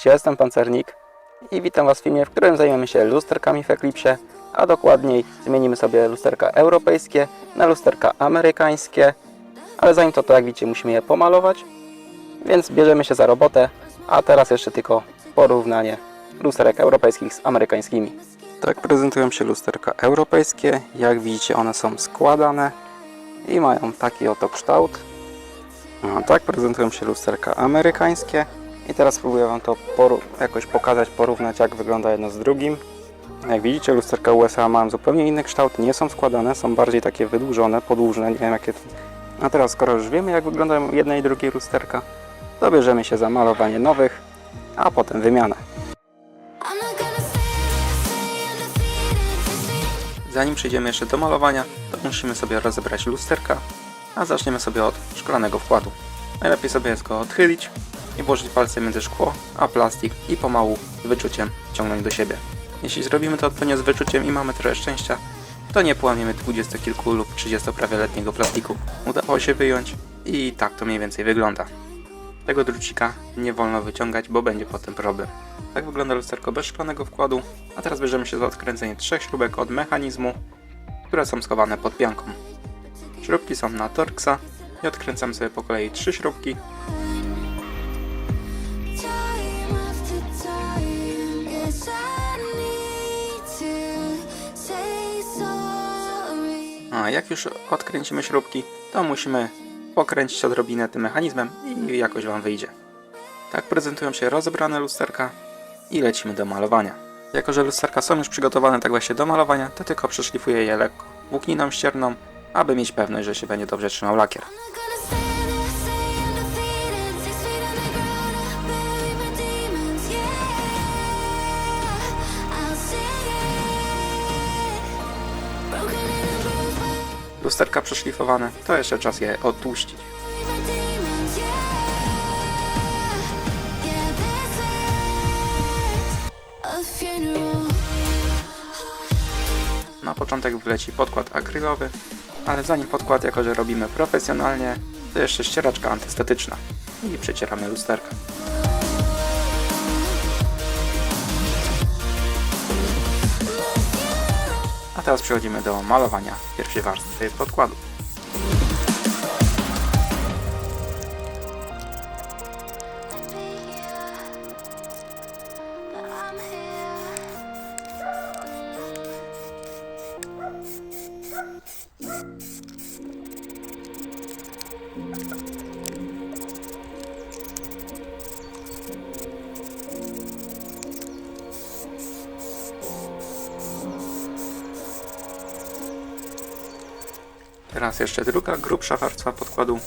Cześć, ja jestem Pancernik i witam Was w filmie, w którym zajmiemy się lusterkami w Eclipse, a dokładniej zmienimy sobie lusterka europejskie na lusterka amerykańskie, ale zanim to, to jak widzicie musimy je pomalować, więc bierzemy się za robotę, a teraz jeszcze tylko porównanie lusterek europejskich z amerykańskimi. Tak prezentują się lusterka europejskie, jak widzicie one są składane i mają taki oto kształt. A tak prezentują się lusterka amerykańskie. I teraz spróbuję Wam to jakoś pokazać, porównać jak wygląda jedno z drugim. Jak widzicie lusterka USA mają zupełnie inny kształt, nie są składane, są bardziej takie wydłużone, podłużne, nie wiem jakie... A teraz skoro już wiemy jak wyglądają jedne i drugie lusterka, to bierzemy się za malowanie nowych, a potem wymianę. Zanim przejdziemy jeszcze do malowania, to musimy sobie rozebrać lusterka, a zaczniemy sobie od szklanego wkładu. Najlepiej sobie jest go odchylić i włożyć palce między szkło a plastik i pomału z wyczuciem ciągnąć do siebie. Jeśli zrobimy to odpowiednio z wyczuciem i mamy trochę szczęścia, to nie połamiemy 20 kilku lub 30 prawie letniego plastiku. Udało się wyjąć i tak to mniej więcej wygląda. Tego drucika nie wolno wyciągać, bo będzie potem problem. Tak wygląda lusterko bez szklanego wkładu, a teraz bierzemy się za odkręcenie trzech śrubek od mechanizmu, które są schowane pod pianką. Śrubki są na Torxa i odkręcamy sobie po kolei trzy śrubki. Jak już odkręcimy śrubki, to musimy pokręcić odrobinę tym mechanizmem i jakoś Wam wyjdzie. Tak prezentują się rozebrane lusterka i lecimy do malowania. Jako, że lusterka są już przygotowane tak właśnie do malowania, to tylko przeszlifuję je lekko włókniną ścierną, aby mieć pewność, że się będzie dobrze trzymał lakier. Lusterka przeszlifowane, to jeszcze czas je odtłuścić. Na początek wleci podkład akrylowy, ale zanim podkład, jako że robimy profesjonalnie, to jeszcze ścieraczka antystatyczna i przecieramy lusterka. Teraz przechodzimy do malowania pierwszej warstwy podkładu. Teraz jeszcze druga grubsza warstwa podkładu.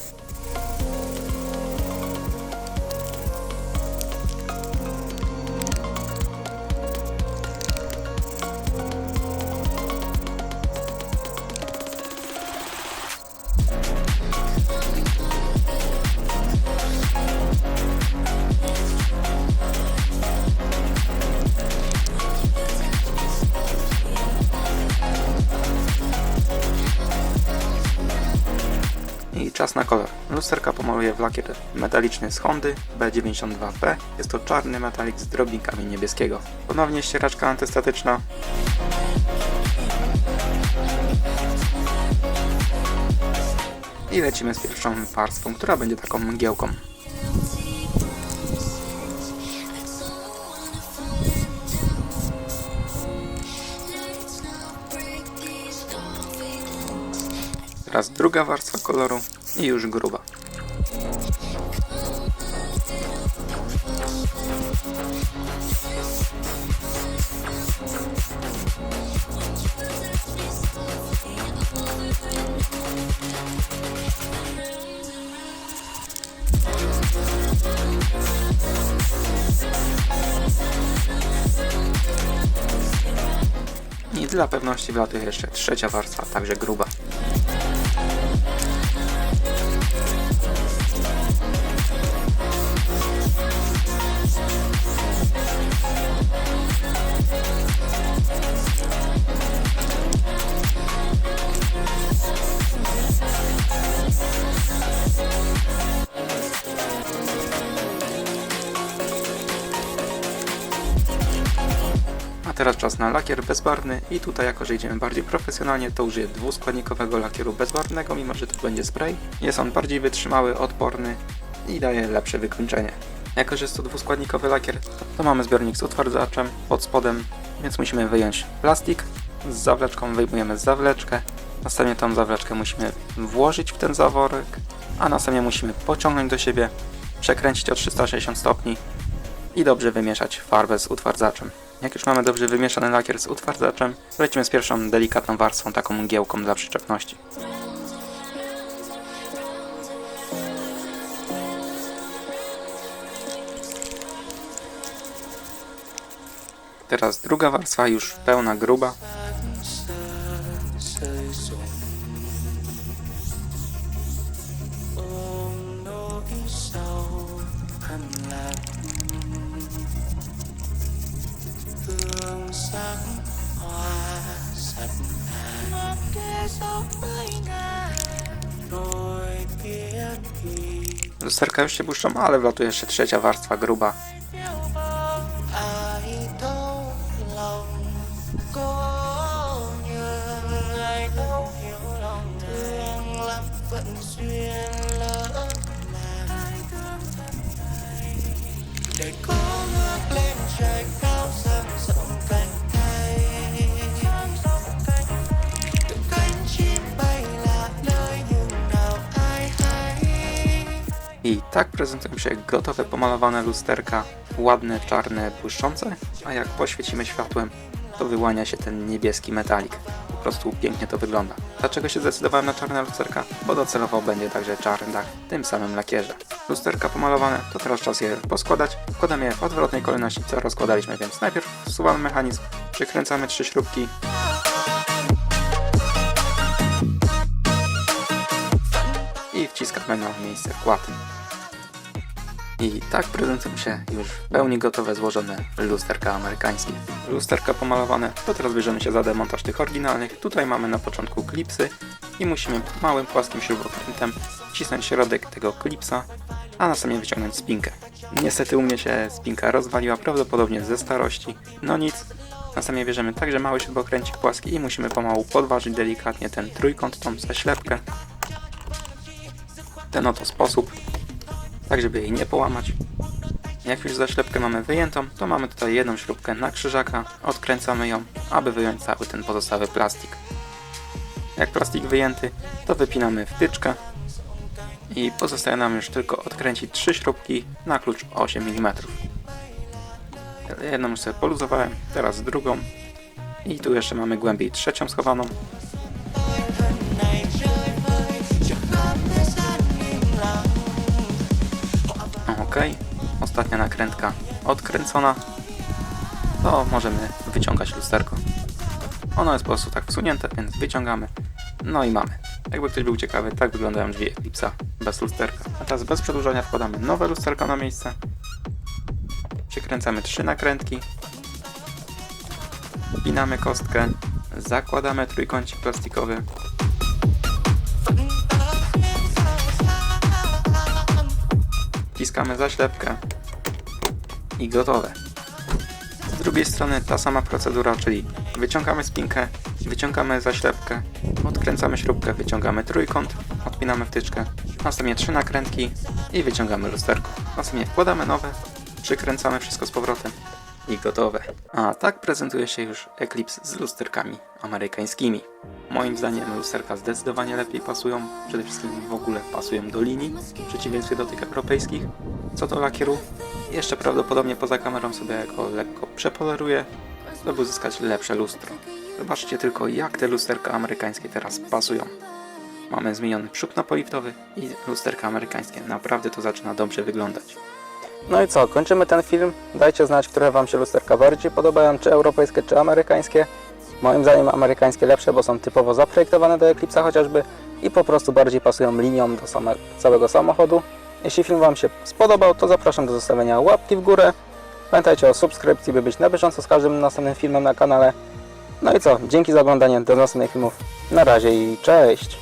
Na kolor. Lusterka pomaluję w lakier metaliczny z Hondy B92P. Jest to czarny metalik z drobnikami niebieskiego. Ponownie ścieraczka antystatyczna. I lecimy z pierwszą warstwą, która będzie taką mgiełką. Teraz druga warstwa koloru i już gruba. I dla pewności wlatuje jeszcze trzecia warstwa, także gruba. Teraz czas na lakier bezbarwny i tutaj jako, że idziemy bardziej profesjonalnie, to użyję dwuskładnikowego lakieru bezbarwnego, mimo że to będzie spray. Jest on bardziej wytrzymały, odporny i daje lepsze wykończenie. Jako, że jest to dwuskładnikowy lakier, to mamy zbiornik z utwardzaczem pod spodem, więc musimy wyjąć plastik. Z zawleczką wyjmujemy zawleczkę. Następnie tą zawleczkę musimy włożyć w ten zaworek, a następnie musimy pociągnąć do siebie, przekręcić o 360 stopni i dobrze wymieszać farbę z utwardzaczem. Jak już mamy dobrze wymieszany lakier z utwardzaczem, lecimy z pierwszą delikatną warstwą, taką mgiełką dla przyczepności. Teraz druga warstwa, już pełna, gruba. Lusterka już się błyszczą, ale wlatuje jeszcze trzecia warstwa, gruba. Tak prezentują się gotowe pomalowane lusterka, ładne, czarne, błyszczące, a jak poświecimy światłem, to wyłania się ten niebieski metalik. Po prostu pięknie to wygląda. Dlaczego się zdecydowałem na czarne lusterka? Bo docelowo będzie także czarny dach w tym samym lakierze. Lusterka pomalowane, to teraz czas je poskładać. Wkładamy je w odwrotnej kolejności, co rozkładaliśmy, więc najpierw wsuwamy mechanizm, przykręcamy trzy śrubki, i wciskamy na miejsce wkład. I tak prezentują się już w pełni gotowe, złożone lusterka amerykańskie. Lusterka pomalowane, to teraz bierzemy się za demontaż tych oryginalnych. Tutaj mamy na początku klipsy i musimy małym płaskim śrubokrętem wcisnąć środek tego klipsa, a następnie wyciągnąć spinkę. Niestety u mnie się spinka rozwaliła, prawdopodobnie ze starości. No nic, następnie bierzemy także mały śrubokręcik płaski i musimy pomału podważyć delikatnie ten trójkąt, tą zaślepkę ten oto sposób, tak żeby jej nie połamać. Jak już zaślepkę mamy wyjętą, to mamy tutaj jedną śrubkę na krzyżaka, odkręcamy ją, aby wyjąć cały ten pozostały plastik. Jak plastik wyjęty, to wypinamy wtyczkę i pozostaje nam już tylko odkręcić trzy śrubki na klucz 8 mm. Jedną już sobie poluzowałem, teraz drugą i tu jeszcze mamy głębiej trzecią schowaną. Ok, ostatnia nakrętka odkręcona. To możemy wyciągać lusterko. Ono jest po prostu tak wsunięte, więc wyciągamy. No i mamy. Jakby ktoś był ciekawy, tak wyglądają drzwi Eclipse'a bez lusterka. A teraz bez przedłużania wkładamy nowe lusterko na miejsce. Przykręcamy trzy nakrętki. Wpinamy kostkę. Zakładamy trójkącik plastikowy. Wciskamy zaślepkę i gotowe. Z drugiej strony ta sama procedura, czyli wyciągamy spinkę, wyciągamy zaślepkę, odkręcamy śrubkę, wyciągamy trójkąt, odpinamy wtyczkę, następnie trzy nakrętki i wyciągamy lusterko. Następnie wkładamy nowe, przykręcamy wszystko z powrotem i gotowe. A tak prezentuje się już Eclipse z lusterkami amerykańskimi. Moim zdaniem lusterka zdecydowanie lepiej pasują, przede wszystkim w ogóle pasują do linii, w przeciwieństwie do tych europejskich. Co do lakieru, jeszcze prawdopodobnie poza kamerą sobie go lekko przepoleruję, żeby uzyskać lepsze lustro. Zobaczcie tylko jak te lusterka amerykańskie teraz pasują. Mamy zmieniony przód napoliftowy i lusterka amerykańskie. Naprawdę to zaczyna dobrze wyglądać. No i co, kończymy ten film. Dajcie znać, które Wam się lusterka bardziej podobają, czy europejskie, czy amerykańskie. Moim zdaniem amerykańskie lepsze, bo są typowo zaprojektowane do Eclipse'a chociażby i po prostu bardziej pasują linią do same, całego samochodu. Jeśli film Wam się spodobał, to zapraszam do zostawienia łapki w górę. Pamiętajcie o subskrypcji, by być na bieżąco z każdym następnym filmem na kanale. No i co, dzięki za oglądanie, do następnych filmów. Na razie i cześć!